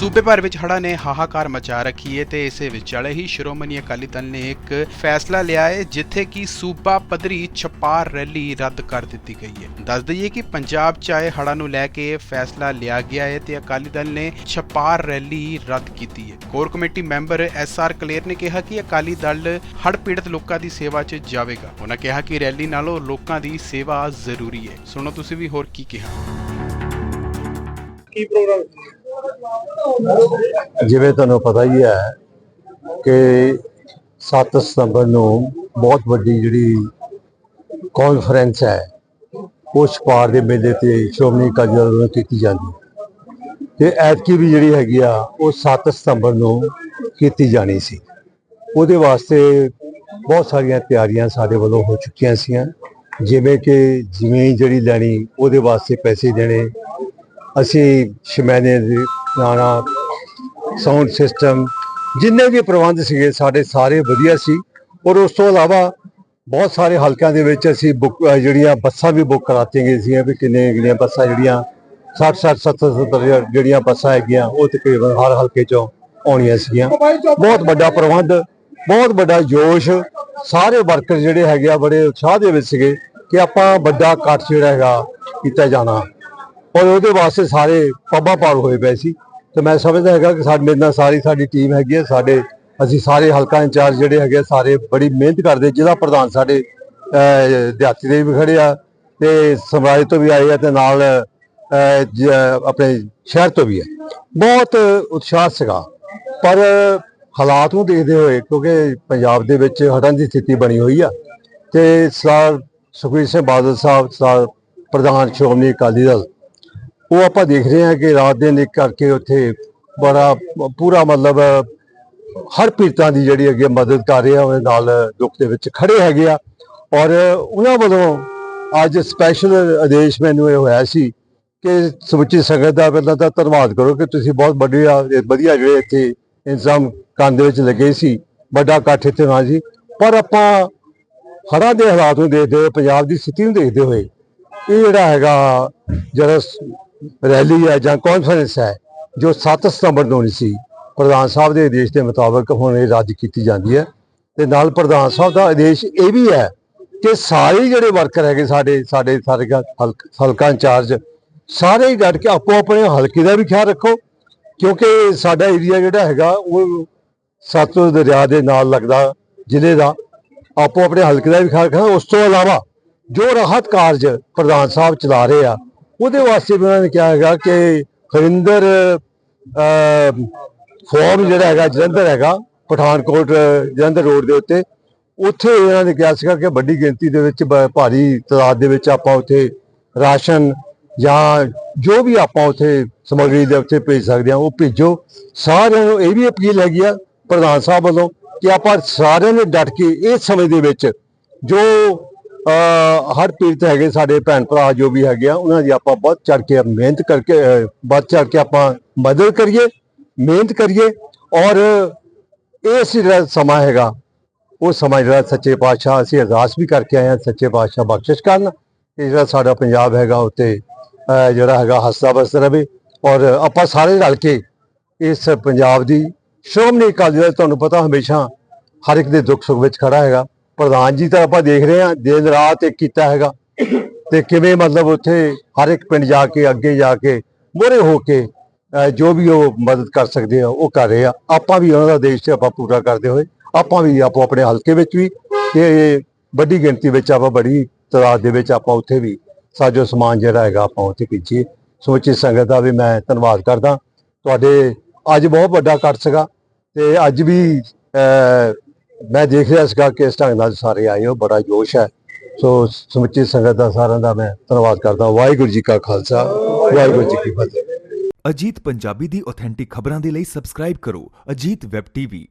ਸੂਬੇ ਭਰ ਵਿੱਚ ਹੜ੍ਹਾਂ ਨੇ ਹਾਹਾਕਾਰ ਮਚਾ ਰੱਖੀ ਹੈ ਤੇ ਇਸੇ ਵਿਚਾਲੇ ਹੀ ਸ਼੍ਰੋਮਣੀ ਅਕਾਲੀ ਦਲ ਨੇ ਇੱਕ ਫੈਸਲਾ ਲਿਆ ਹੈ ਜਿੱਥੇ ਕਿ ਸੂਬਾ ਪੱਧਰੀ ਛਪਾਰ ਰੈਲੀ ਰੱਦ ਕਰ ਦਿੱਤੀ ਗਈ ਹੈ। ਦੱਸ ਦਈਏ ਕਿ ਪੰਜਾਬ 'ਚ ਆਏ ਹੜ੍ਹਾਂ ਨੂੰ ਲੈ ਕੇ ਇਹ ਫੈਸਲਾ ਲਿਆ ਗਿਆ ਹੈ ਤੇ ਅਕਾਲੀ ਦਲ ਨੇ ਛਪਾਰ ਰੈਲੀ ਰੱਦ ਕੀਤੀ ਹੈ। Core committee member S R Kaler ਨੇ ਕਿਹਾ ਕਿ ਅਕਾਲੀ ਦਲ ਹੜ੍ਹ ਪੀੜਤ ਲੋਕਾਂ ਦੀ ਸੇਵਾ 'ਚ ਜਾਵੇਗਾ। ਉਹਨਾਂ ਕਿਹਾ ਕਿ ਰੈਲੀ ਨਾਲੋਂ ਲੋਕਾਂ ਦੀ ਸੇਵਾ ਜ਼ਰੂਰੀ ਹੈ। ਸੁਣੋ ਤੁਸੀਂ ਵੀ ਹੋਰ ਕੀ ਕਿਹਾ। ਕੀ ਪ੍ਰੋਗਰਾਮ? ਜਿਵੇਂ ਤੁਹਾਨੂੰ ਪਤਾ ਹੀ ਹੈ ਕਿ 7 ਸਤੰਬਰ ਨੂੰ ਬਹੁਤ ਵੱਡੀ ਜਿਹੜੀ ਕਾਨਫਰੰਸ ਹੈ ਉਹ ਛਪਾਰ ਦੇ ਮੇਲੇ ਤੇ ਸ਼੍ਰੋਮਣੀ ਅਕਾਲੀ ਦਲ ਵੱਲੋਂ ਕੀਤੀ ਜਾਂਦੀ ਹੈ। ਤੇ ਐਤਕੀ ਵੀ ਜਿਹੜੀ ਹੈਗੀ ਆ, ਉਹ 7 ਸਤੰਬਰ ਨੂੰ ਕੀਤੀ ਜਾਣੀ ਸੀ। ਉਹਦੇ ਵਾਸਤੇ ਬਹੁਤ ਸਾਰੀਆਂ ਤਿਆਰੀਆਂ ਸਾਡੇ ਵੱਲੋਂ ਹੋ ਚੁੱਕੀਆਂ ਸੀਆਂ। ਜਿਵੇਂ ਕਿ ਜਿਵੇਂ ਜਿਹੜੀ ਲੈਣੀ, ਉਹਦੇ ਵਾਸਤੇ ਪੈਸੇ ਦੇਣੇ ਅਸੀਂ ਸ਼ਮੈਨੇ ਦੇ ਨਾਨਾ ਸਾਊਂਡ ਸਿਸਟਮ ਜਿੰਨੇ ਵੀ ਪ੍ਰਬੰਧ ਸੀਗੇ, ਸਾਡੇ ਸਾਰੇ ਵਧੀਆ ਸੀ। ਔਰ ਉਸ ਤੋਂ ਇਲਾਵਾ ਬਹੁਤ ਸਾਰੇ ਹਲਕਿਆਂ ਦੇ ਵਿੱਚ ਅਸੀਂ ਬੁੱਕ ਜਿਹੜੀਆਂ ਬੱਸਾਂ ਵੀ ਬੁੱਕ ਕਰਾਤੀਆਂ ਗਈਆਂ ਸੀ ਵੀ ਕਿੰਨੇ ਕਿੰਨੀਆਂ ਬੱਸਾਂ ਜਿਹੜੀਆਂ 60 60 70 70 ਜਿਹੜੀਆਂ ਬੱਸਾਂ ਹੈਗੀਆਂ, ਉਹ ਤਕਰੀਬਨ ਹਰ ਹਲਕੇ ਚੋਂ ਆਉਣੀਆਂ ਸੀਗੀਆਂ। ਬਹੁਤ ਵੱਡਾ ਪ੍ਰਬੰਧ, ਬਹੁਤ ਵੱਡਾ ਜੋਸ਼, ਸਾਰੇ ਵਰਕਰ ਜਿਹੜੇ ਹੈਗੇ ਆ, ਬੜੇ ਉਤਸ਼ਾਹ ਦੇ ਵਿੱਚ ਸੀਗੇ ਕਿ ਆਪਾਂ ਵੱਡਾ ਇਕੱਠ ਜਿਹੜਾ ਹੈਗਾ ਕੀਤਾ ਜਾਣਾ। ਔਰ ਉਹਦੇ ਵਾਸਤੇ ਸਾਰੇ ਪੱਬਾਂ ਪਾਰ ਹੋਏ ਪਏ ਸੀ। ਤੇ ਮੈਂ ਸਮਝਦਾ ਹੈਗਾ ਕਿ ਸਾਡੇ ਮੇਰੇ ਨਾਲ ਸਾਰੀ ਸਾਡੀ ਟੀਮ ਹੈਗੀ ਹੈ ਸਾਡੇ ਅਸੀਂ ਸਾਰੇ ਹਲਕਾ ਇੰਚਾਰਜ ਜਿਹੜੇ ਹੈਗੇ ਆ, ਸਾਰੇ ਬੜੀ ਮਿਹਨਤ ਕਰਦੇ। ਜਿਹਦਾ ਪ੍ਰਧਾਨ ਸਾਡੇ ਦਿਹਾਤੀ ਦੇ ਵੀ ਖੜੇ ਆ ਤੇ ਸਮਰਾਜ ਤੋਂ ਵੀ ਆਏ ਆ ਤੇ ਨਾਲ ਆਪਣੇ ਸ਼ਹਿਰ ਤੋਂ ਵੀ ਆ। ਬਹੁਤ ਉਤਸ਼ਾਹ ਸੀਗਾ। ਪਰ ਹਾਲਾਤ ਨੂੰ ਦੇਖਦੇ ਹੋਏ ਕਿਉਂਕਿ ਪੰਜਾਬ ਦੇ ਵਿੱਚ ਹੜ੍ਹਾਂ ਦੀ ਸਥਿਤੀ ਬਣੀ ਹੋਈ ਆ ਤੇ ਸਰ ਸੁਖਬੀਰ ਸਿੰਘ ਬਾਦਲ ਸਾਹਿਬ ਸਰ ਪ੍ਰਧਾਨ ਸ਼੍ਰੋਮਣੀ ਅਕਾਲੀ ਦਲ ਉਹ ਆਪਾਂ ਦੇਖ ਰਹੇ ਹਾਂ ਕਿ ਰਾਤ ਦਿਨ ਇੱਕ ਕਰਕੇ ਉੱਥੇ ਬੜਾ ਪੂਰਾ ਮਤਲਬ, ਹਰ ਪੀੜਤਾਂ ਦੀ ਜਿਹੜੀ ਅੱਗੇ ਮਦਦ ਕਰ ਰਹੇ ਆ, ਉਹਦੇ ਨਾਲ ਦੁੱਖ ਦੇ ਵਿੱਚ ਖੜੇ ਹੈਗੇ ਆ। ਔਰ ਉਹਨਾਂ ਵੱਲੋਂ ਅੱਜ ਸਪੈਸ਼ਲ ਆਦੇਸ਼ ਮੈਨੂੰ ਇਹ ਹੋਇਆ ਸੀ ਕਿ ਸਮੁੱਚੀ ਸੰਗਤ ਦਾ ਪਹਿਲਾਂ ਤਾਂ ਧੰਨਵਾਦ ਕਰੋ ਕਿ ਤੁਸੀਂ ਬਹੁਤ ਵਧੀਆ ਵਧੀਆ ਜਿਹੜੇ ਇੱਥੇ ਇੰਤਜ਼ਾਮ ਕਰਨ ਦੇ ਵਿੱਚ ਲੱਗੇ ਸੀ। ਵੱਡਾ ਇਕੱਠ ਇੱਥੇ ਹੋਣਾ ਸੀ। ਪਰ ਆਪਾਂ ਹੜ੍ਹਾਂ ਦੇ ਹਾਲਾਤ ਨੂੰ ਦੇਖਦੇ ਹੋਏ, ਪੰਜਾਬ ਦੀ ਸਥਿਤੀ ਨੂੰ ਦੇਖਦੇ ਹੋਏ, ਇਹ ਜਿਹੜਾ ਹੈਗਾ, ਜਿਹੜਾ ਰੈਲੀ ਹੈ ਜਾਂ ਕਾਨਫਰੰਸ ਹੈ, ਜੋ 7 ਸਤੰਬਰ ਨੂੰ ਹੋਣੀ ਸੀ, ਪ੍ਰਧਾਨ ਸਾਹਿਬ ਦੇ ਆਦੇਸ਼ ਦੇ ਮੁਤਾਬਕ ਹੁਣ ਇਹ ਰੱਦ ਕੀਤੀ ਜਾਂਦੀ ਹੈ। ਤੇ ਨਾਲ ਪ੍ਰਧਾਨ ਸਾਹਿਬ ਦਾ ਆਦੇਸ਼ ਇਹ ਵੀ ਹੈ ਕਿ ਸਾਰੇ ਜਿਹੜੇ ਵਰਕਰ ਹੈਗੇ ਸਾਡੇ ਸਾਡੇ ਸਾਰੇ ਹਲਕਾ ਇੰਚਾਰਜ, ਸਾਰੇ ਹੀ ਡਟ ਕੇ ਆਪੋ ਆਪਣੇ ਹਲਕੇ ਦਾ ਵੀ ਖਿਆਲ ਰੱਖੋ, ਕਿਉਂਕਿ ਸਾਡਾ ਏਰੀਆ ਜਿਹੜਾ ਹੈਗਾ, ਉਹ ਸਤਲੁਜ ਦਰਿਆ ਦੇ ਨਾਲ ਲੱਗਦਾ ਜ਼ਿਲ੍ਹੇ ਦਾ, ਆਪੋ ਆਪਣੇ ਹਲਕੇ ਦਾ ਵੀ ਖਿਆਲ ਰੱਖਣਾ। ਉਸ ਤੋਂ ਇਲਾਵਾ ਜੋ ਰਾਹਤ ਕਾਰਜ ਪ੍ਰਧਾਨ ਸਾਹਿਬ ਚਲਾ ਰਹੇ ਆ ਉਹਦੇ ਵਾਸਤੇ ਵੀ ਉਹਨਾਂ ਨੇ ਕਿਹਾ ਹੈਗਾ ਕਿ ਹਰਿੰਦਰ ਫੋਰਮ ਜਿਹੜਾ ਹੈਗਾ, ਜਲੰਧਰ ਹੈਗਾ, ਪਠਾਨਕੋਟ, ਜਲੰਧਰ ਰੋਡ ਦੇ ਉੱਤੇ। ਉੱਥੇ ਇਹਨਾਂ ਨੇ ਕਿਹਾ ਸੀਗਾ ਕਿ ਵੱਡੀ ਗਿਣਤੀ ਦੇ ਵਿੱਚ ਭਾਰੀ ਤਾਦਾਦ ਦੇ ਵਿੱਚ ਆਪਾਂ ਉੱਥੇ ਰਾਸ਼ਨ ਜਾਂ ਜੋ ਵੀ ਆਪਾਂ ਉੱਥੇ ਸਮੱਗਰੀ ਦੇ ਉੱਤੇ ਭੇਜ ਸਕਦੇ ਹਾਂ, ਉਹ ਭੇਜੋ। ਸਾਰਿਆਂ ਨੂੰ ਇਹ ਵੀ ਅਪੀਲ ਹੈਗੀ ਆ ਪ੍ਰਧਾਨ ਸਾਹਿਬ ਵੱਲੋਂ ਕਿ ਆਪਾਂ ਸਾਰਿਆਂ ਨੇ ਡਟ ਕੇ ਇਸ ਸਮੇਂ ਦੇ ਵਿੱਚ ਜੋ ਹਰ ਪੀੜਤ ਹੈਗੇ ਸਾਡੇ ਭੈਣ ਭਰਾ ਜੋ ਵੀ ਹੈਗੇ ਆ, ਉਹਨਾਂ ਦੀ ਆਪਾਂ ਬਹੁਤ ਚੜ ਕੇ ਮਿਹਨਤ ਕਰਕੇ ਵੱਧ ਚੜ ਕੇ ਆਪਾਂ ਮਦਦ ਕਰੀਏ, ਮਿਹਨਤ ਕਰੀਏ ਔਰ ਇਸ ਜਿਹੜਾ ਸਮਾਂ ਹੈਗਾ, ਉਹ ਸਮਾਂ ਜਿਹੜਾ ਸੱਚੇ ਪਾਤਸ਼ਾਹ, ਅਸੀਂ ਅਰਦਾਸ ਵੀ ਕਰਕੇ ਆਏ ਹਾਂ ਸੱਚੇ ਪਾਤਸ਼ਾਹ ਬਖਸ਼ਿਸ਼ ਕਰਨ। ਕਿ ਜਿਹੜਾ ਸਾਡਾ ਪੰਜਾਬ ਹੈਗਾ ਉੱਤੇ ਜਿਹੜਾ ਹੈਗਾ ਹੱਸਦਾ ਬਸਦਾ ਰਵੇ ਔਰ ਆਪਾਂ ਸਾਰੇ ਰਲ ਕੇ ਇਸ ਪੰਜਾਬ ਦੀ ਸ਼੍ਰੋਮਣੀ ਅਕਾਲੀ ਦਲ, ਤੁਹਾਨੂੰ ਪਤਾ ਹਮੇਸ਼ਾ ਹਰ ਇੱਕ ਦੇ ਦੁੱਖ ਸੁੱਖ ਵਿੱਚ ਖੜਾ ਹੈਗਾ। ਪ੍ਰਧਾਨ ਜੀ ਤਾਂ ਆਪਾਂ ਦੇਖ ਰਹੇ ਹਾਂ ਦਿਨ ਰਾਤ ਇੱਕ ਕੀਤਾ ਹੈਗਾ। ਤੇ ਕਿਵੇਂ ਮਤਲਬ ਉੱਥੇ ਹਰ ਇੱਕ ਪਿੰਡ ਜਾ ਕੇ ਅੱਗੇ ਜਾ ਕੇ ਮੋਰੇ ਹੋ ਕੇ ਜੋ ਵੀ ਉਹ ਮਦਦ ਕਰ ਸਕਦੇ ਆ ਉਹ ਕਰ ਰਹੇ ਆ। ਆਪਾਂ ਵੀ ਉਹਨਾਂ ਦਾ ਦੇਸ਼ ਤੇ ਆਪਾਂ ਪੂਰਾ ਕਰਦੇ ਹੋਏ ਆਪਾਂ ਵੀ ਆਪੋ ਆਪਣੇ ਹਲਕੇ ਵਿੱਚ ਵੀ ਤੇ ਵੱਡੀ ਗਿਣਤੀ ਵਿੱਚ ਆਪਾਂ ਬੜੀ ਤਾਦਾਦ ਦੇ ਵਿੱਚ ਆਪਾਂ ਉੱਥੇ ਵੀ ਸਾਜੋ ਸਮਾਨ ਜਿਹੜਾ ਹੈਗਾ ਆਪਾਂ ਉੱਥੇ ਭੇਜੀਏ ਸਮੁੱਚੀ ਸੰਗਤ ਦਾ ਵੀ ਮੈਂ ਧੰਨਵਾਦ ਕਰਦਾ। ਤੁਹਾਡੇ ਅੱਜ ਬਹੁਤ ਵੱਡਾ ਇਕੱਠ ਸੀਗਾ ਤੇ ਅੱਜ ਵੀ ਅਹ, ਮੈਂ ਦੇਖ ਰਿਹਾ ਸੀਗਾ ਕਿ ਇਸ ਢੰਗ ਨਾਲ ਸਾਰੇ ਆਏ ਹੋ, ਬੜਾ ਜੋਸ਼ ਹੈ। ਸੋ ਸਮੁੱਚੀ ਸੰਗਤ ਦਾ ਸਾਰਿਆਂ ਦਾ ਮੈਂ ਧੰਨਵਾਦ ਕਰਦਾ। ਵਾਹਿਗੁਰੂ ਜੀ ਕਾ ਖਾਲਸਾ, ਵਾਹਿਗੁਰੂ ਜੀ ਕੀ ਫਤਿਹ। ਅਜੀਤ ਪੰਜਾਬੀ ਦੀ ਆਥੈਂਟਿਕ ਖਬਰਾਂ ਦੇ ਲਈ ਸਬਸਕ੍ਰਾਈਬ ਕਰੋ। Ajit web TV